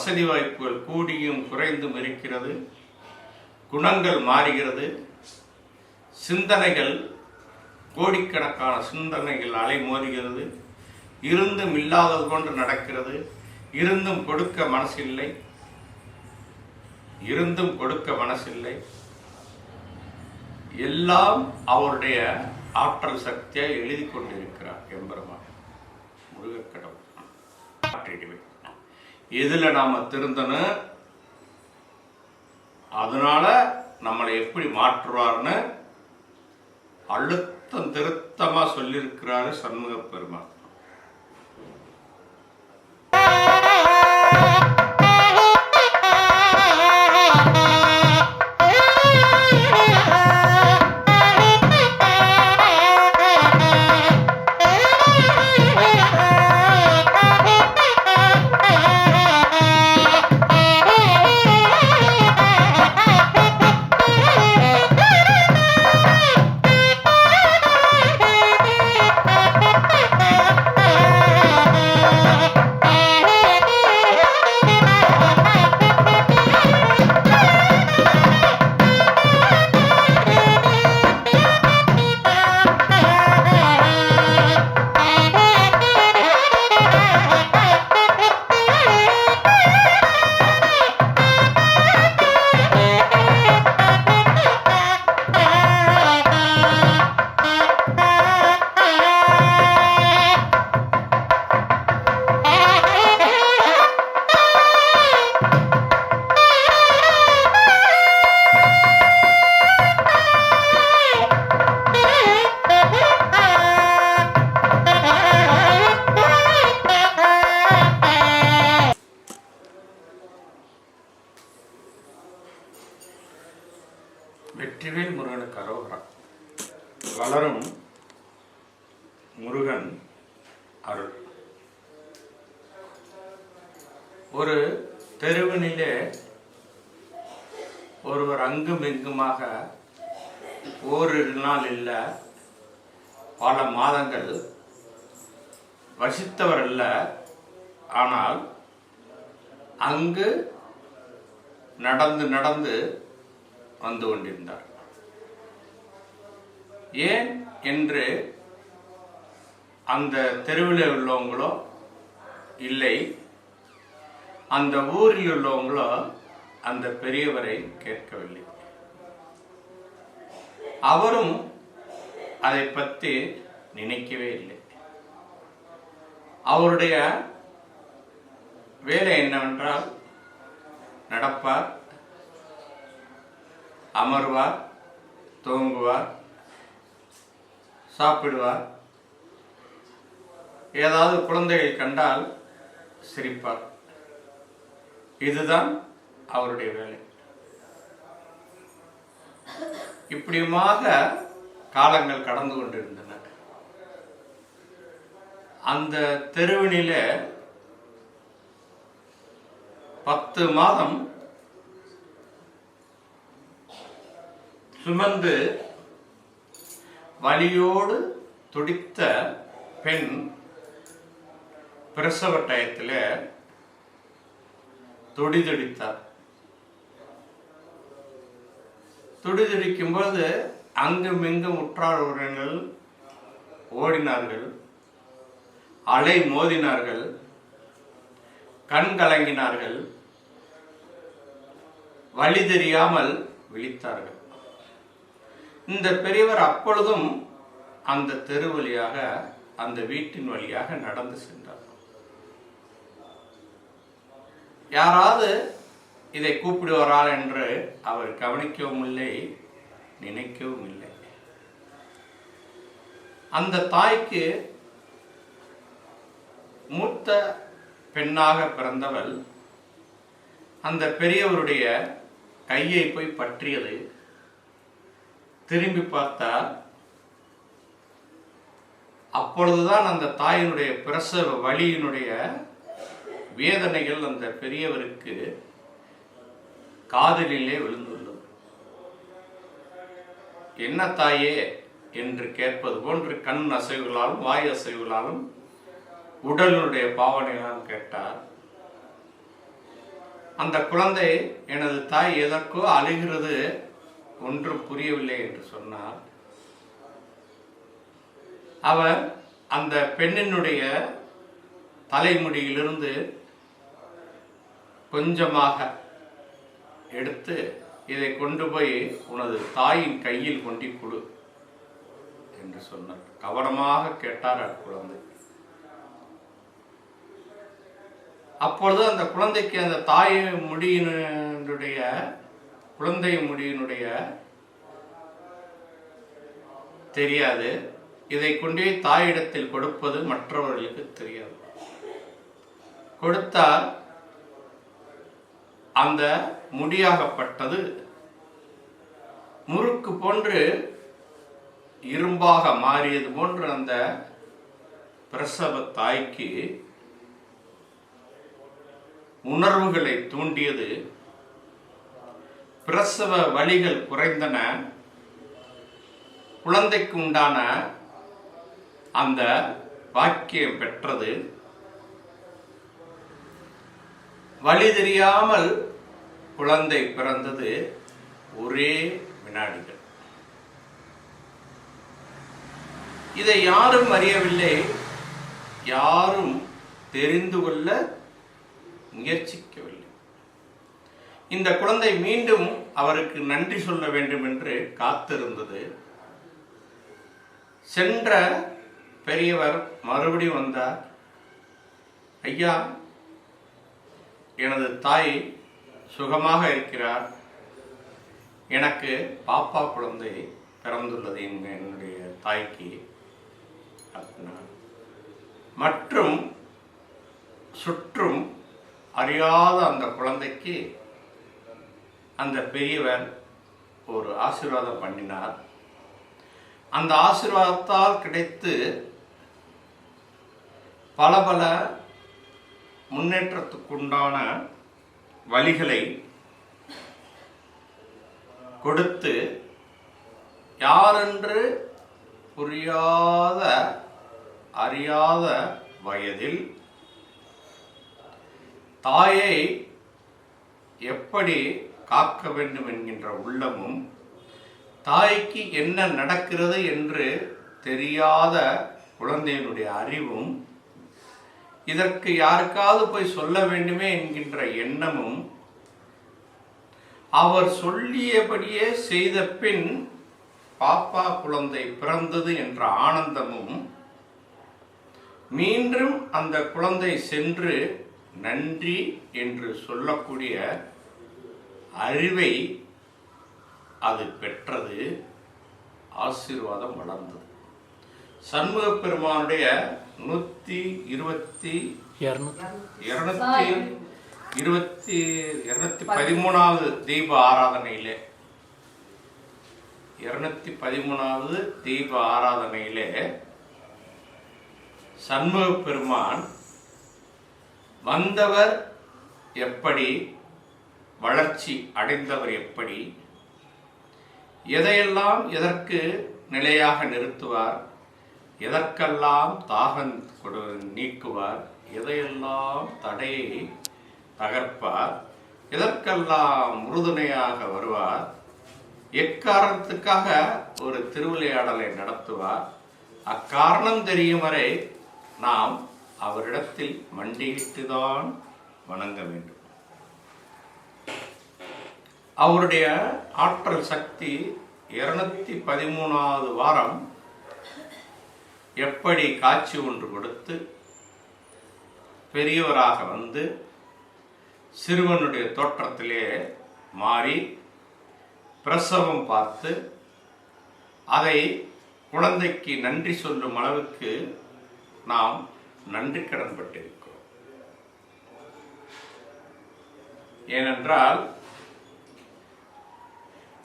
வசதி வாய்ப்புகள் கூடியும் குறைந்தும் இருக்கிறது. குணங்கள் மாறுகிறது. சிந்தனைகள் கோடிக்கணக்கான சிந்தனைகள் அலைமோதுகிறது. இருந்தும் இல்லாதது கொண்டு நடக்கிறது. இருந்தும் கொடுக்க மனசில்லை. இருந்தும் கொடுக்க மனசில்லை. எல்லாம் அவருடைய ஆற்றல் சக்தியை எழுதி கொண்டிருக்கிறார் எம்பெருமான். முருகக்கடவுள். ஆற்றிடுவேன் எதில் நாம் திருந்தணும் அதனால நம்மளை எப்படி மாற்றுவார்னு அழுத்தம் திருத்தமாக சொல்லியிருக்கிறாரு சண்முக பெருமான். ஓரிரு நாள் இல்லை பல மாதங்கள் வசித்தவர் இல்லை ஆனால் அங்கு நடந்து நடந்து வந்து கொண்டிருந்தார். ஏன் என்று அந்த தெருவில் உள்ளவங்களோ இல்லை அந்த ஊரில் உள்ளவங்களோ அந்த பெரியவரை கேட்கவில்லை. அவரும் அதை பற்றி நினைக்கவே இல்லை. அவருடைய வேலை என்னவென்றால் நடப்பார் அமர்வார் தூங்குவார் சாப்பிடுவார். ஏதாவது குழந்தைகள் கண்டால் சிரிப்பார். இதுதான் அவருடைய வேலை. இப்படியுமாக காலங்கள் கடந்து கொண்டிருந்தன. அந்த தெருவினில பத்து மாதம் சுமந்து வலியோடு துடித்த பெண் பிரசவ டயத்தில் துடிதுடித்தார். துடிதுடிக்கும்போது அங்கும் இங்கும் உற்றார் உறவினர்கள் ஓடினார்கள். அலை மோதினார்கள். கண் கலங்கினார்கள். வழி தெரியாமல் விழித்தார்கள். இந்த பெரியவர் அப்பொழுதும் அந்த தெரு வழியாக அந்த வீட்டின் வழியாக நடந்து சென்றார். யாராவது இதை கூப்பிடுவாரா என்று அவர் கவனிக்கவும் இல்லை நினைக்கவும் இல்லை அந்த தாய்க்கு மூத்த பெண்ணாக பிறந்தவள் அந்த பெரியவருடைய கையை போய் பற்றியது. திரும்பி பார்த்தால் அப்பொழுதுதான் அந்த தாயினுடைய பிரசவ வழியினுடைய வேதனைகள் அந்த பெரியவருக்கு காதலிலே விழுந்துள்ளது என்ன தாயே என்று கேட்பது போன்று கண் அசைவுகளாலும் வாய் அசைவுகளாலும் உடலுடைய பாவனைகளாலும் கேட்டார். அந்த குழந்தை எனது தாய் எதற்கோ அழுகிறது ஒன்றும் புரியவில்லை என்று சொன்னார். அவர் அந்த பெண்ணினுடைய தலைமுடியிலிருந்து கொஞ்சமாக எடுத்து இதை கொண்டு போய் உனது தாயின் கையில் கொண்டு கொடு என்று சொன்னார். கவனமாக கேட்டார் அக்குழந்தை அப்பொழுது அந்த குழந்தைக்கு அந்த தாய் முடியினுடைய குழந்தை முடியினுடைய தெரியாது. இதை கொண்டே தாயிடத்தில் கொடுப்பது மற்றவர்களுக்கு தெரியாது. கொடுத்தால் அந்த முடியாகப்பட்டது. முறுக்கு போன்று இரும்பாக மாறியது போன்று அந்த பிரசவ தாய்க்கு உணர்வுகளை தூண்டியது. பிரசவ வழிகள் குறைந்தன. குழந்தைக்கு உண்டான அந்த வாக்கியம் பெற்றது. வழி தெரியாமல் குழந்தை பிறந்தது ஒரே வினாடிகள். இதை யாரும் அறியவில்லை. யாரும் தெரிந்து கொள்ள முயற்சிக்கவில்லை. இந்த குழந்தை மீண்டும் அவருக்கு நன்றி சொல்ல வேண்டும் என்று காத்திருந்தது. சென்ற பெரியவர் மறுபடியும் வந்தார் ஐயா எனது தாய் சுகமாக இருக்கிறார். எனக்கு பாப்பா குழந்தை பிறந்துள்ளது எங்க- என்னுடைய தாய்க்கு மற்றும் சுற்றும் அறியாத அந்த குழந்தைக்கு அந்த பெரியவர் ஒரு ஆசீர்வாதம் பண்ணினார். அந்த ஆசீர்வாதத்தால் கிடைத்து பல பல முன்னேற்றத்துக்குண்டான வழிகளை கொடுத்து யாரென்று புரியாத அறியாத வயதில் தாயை எப்படி காக்க வேண்டும் என்கின்ற உள்ளமும் தாய்க்கு என்ன நடக்கிறது என்று தெரியாத குழந்தையினுடைய அறிவும் இதற்கு யாருக்காவது போய் சொல்ல வேண்டுமே என்கின்ற எண்ணமும் அவர் சொல்லியபடியே செய்த பின் பாப்பா குழந்தை பிறந்தது என்ற ஆனந்தமும் மீண்டும் அந்த குழந்தை சென்று நன்றி என்று சொல்லக்கூடிய அறிவை அது பெற்றது ஆசீர்வாதம் வளர்ந்தது. சண்முக பெருமானுடைய நூத்தி இருபத்தி இரநூத்தி இருநூத்தி இருபத்தி இருநூத்தி பதிமூணாவது தீப ஆராதனையிலே. இருநூத்தி பதிமூணாவது தீப ஆராதனையிலே சண்முக பெருமான் வந்தவர் எப்படி வளர்ச்சி அடைந்தவர் எப்படி எதையெல்லாம் எதற்கு நிலையாக நிறுத்துவார் எதற்கெல்லாம் தாகம் கொடு நீக்குவார் எதையெல்லாம் தடையை தகர்ப்பார் எதற்கெல்லாம் உறுதுணையாக வருவார் எக்காரணத்துக்காக ஒரு திருவிளையாடலை நடத்துவார் அக்காரணம் தெரியும் வரை நாம் அவரிடத்தில் மண்டியிட்டுதான் வணங்க வேண்டும். அவருடைய ஆற்றல் சக்தி இருநூத்தி பதிமூணாவது வாரம் எப்படி காட்சி ஒன்று கொடுத்து பெரியவராக வந்து சிறுவனுடைய தோற்றத்திலே மாறி பிரசவம் பார்த்து அதை குழந்தைக்கு நன்றி சொல்லும் அளவுக்கு நாம் நன்றி கடன்பட்டிருக்கிறோம். ஏனென்றால்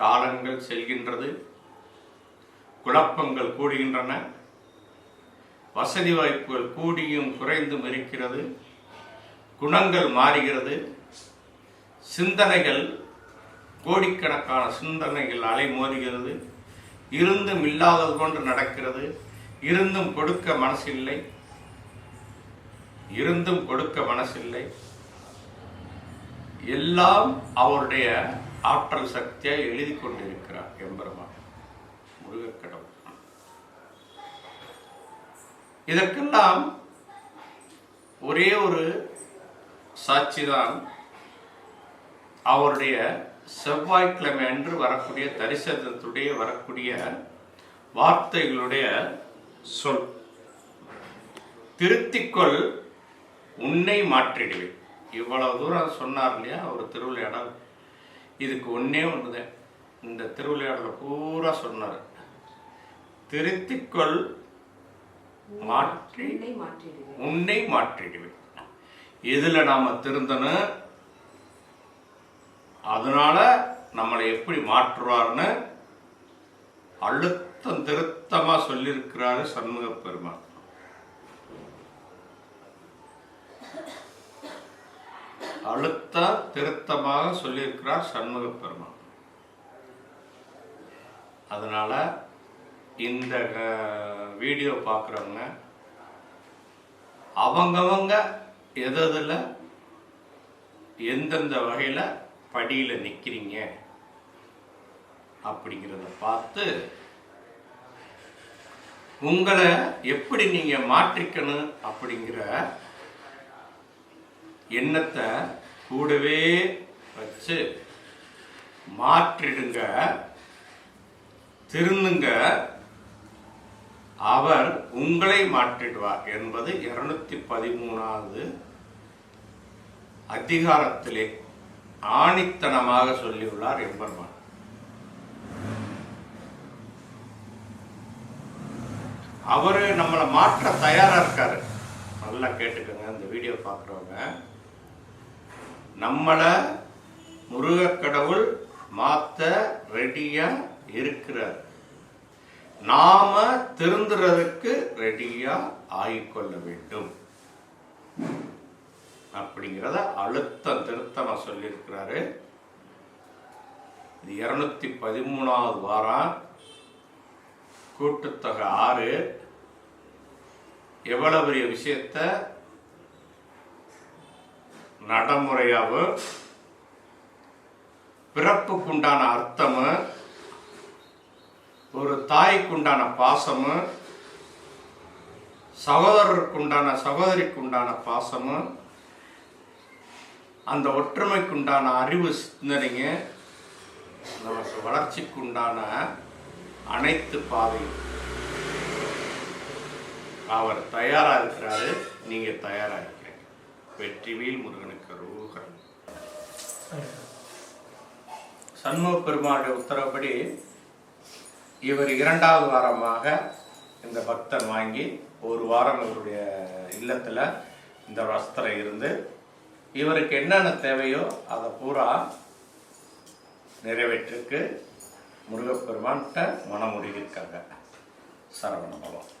காலங்கள் செல்கின்றது குழப்பங்கள் கூடுகின்றன வசதி வாய்ப்புகள் கூடியும் குறைந்தும் இருக்கிறது. குணங்கள் மாறுகிறது. சிந்தனைகள் கோடிக்கணக்கான சிந்தனைகள் அலைமோதுகிறது. இருந்தும் இல்லாதது போன்று நடக்கிறது. இருந்தும் கொடுக்க மனசில்லை. இருந்தும் கொடுக்க மனசில்லை. எல்லாம் அவருடைய ஆற்றல் சக்தியை எழுதி கொண்டிருக்கிறார் எம்பெருமான். முருகக்கடவுள். இதற்கெல்லாம் ஒரே ஒரு சாட்சிதான் அவருடைய செவ்வாய்க்கிழமை அன்று வரக்கூடிய தரிசனத்துடைய வரக்கூடிய வார்த்தைகளுடைய சொல். திருத்திக்கொள் உன்னை மாற்றிடுவேன். இவ்வளவு தூரம் சொன்னார் இல்லையா? அவர் திருவிளையாடல். இதுக்கு ஒன்னே ஒண்ணுதான். இந்த திருவிளையாடலை பூரா சொன்னார். திருத்திக்கொள் மாற்றி உன்னை மாற்றிடுவேன். எதுல நாம திருந்தணும் அதனால நம்மளை எப்படி மாற்றுவார்னு அழுத்தம் திருத்தமா சொல்லியிருக்கிறாரு சண்முக பெருமான் அழுத்த திருத்தமாக சொல்லியிருக்கிறார் சண்முக பெருமான் அதனால இந்த வீடியோ பார்க்குறவங்க அவங்கவங்க எதில் எந்தெந்த வகையில் படியில் நிற்கிறீங்க அப்படிங்கிறத பார்த்து உங்களை எப்படி நீங்கள் மாற்றிக்கணும் அப்படிங்கிற எண்ணத்தை கூடவே வச்சு மாற்றிடுங்க திருந்துங்க அவர் உங்களை மாற்றிடுவார் என்பது இருநூத்தி பதிமூணாவது அதிகாரத்திலே ஆணித்தனமாக சொல்லியுள்ளார் எம்பெருமான். அவரு நம்மளை மாற்ற தயாரா இருக்காரு. நல்லா கேட்டுக்கோங்க இந்த வீடியோ பார்க்குறவங்க. நம்மளை முருகக்கடவுள் மாற்ற ரெடியா இருக்கிறார். நாம திருந்துறதுக்கு ரெடியா ஆகிக்கொள்ள வேண்டும். அப்படிங்கிறத அழுத்தம் திருத்தமா சொல்லியிருக்கிறாரு. இது இருநூத்தி பதிமூணாவது வாரம். கூட்டுத்தொகை ஆறு. எவ்வளவு பெரிய விஷயத்த? நடைமுறையாவும் பிறப்புக்குண்டான அர்த்தமும் ஒரு தாய்க்குண்டான பாசமும் சகோதரருக்குண்டான சகோதரிக்குண்டான பாசமும் அந்த ஒற்றுமைக்குண்டான அறிவு சிந்தனைங்க நமக்கு வளர்ச்சிக்குண்டான அனைத்து பாதையும். அவர் தயாரா இருக்கிறாரு நீங்க தயாரா இருக்கிறீங்க வெற்றிவேல் முருகனுக்கு ரூகரன் சண்முக பெருமாளுடைய உத்தரவுப்படி இவர் இரண்டாவது வாரமாக இந்த பக்தன் வாங்கி ஒரு வாரம் இவருடைய இல்லத்தில் இந்த வஸ்திரம் இருந்து இவருக்கு என்னென்ன தேவையோ அதை பூரா நிறைவேற்றிருக்கு. முருகப்பெருமான்கிட்ட மனமுருகியிருக்காங்க. சரவணபவம்